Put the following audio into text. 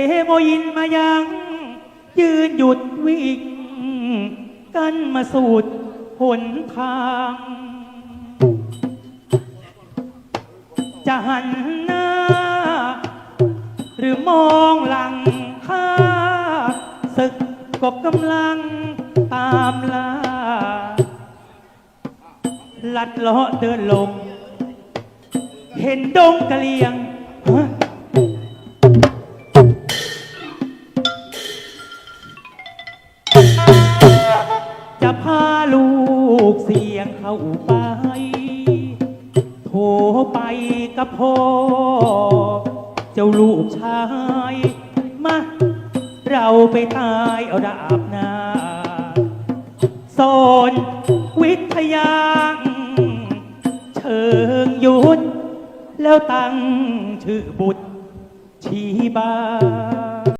เตโมยินมายัง ยืนหยุดวิ่ง กันมาสูดหนทาง จะหันหน้า หรือมองหลังข้าศึกก็กำลังตามล่าลัดเลาะเดินลง เห็นดงกะเลียง จะพาลูกเสียงเข้าไป โทรไปกับพ่อ เจ้าลูกชาย มา เราไปตายเอาดาบหน้าสอนวิทยา เชิงยุทธแล้วตั้งชื่อบุตรชีบา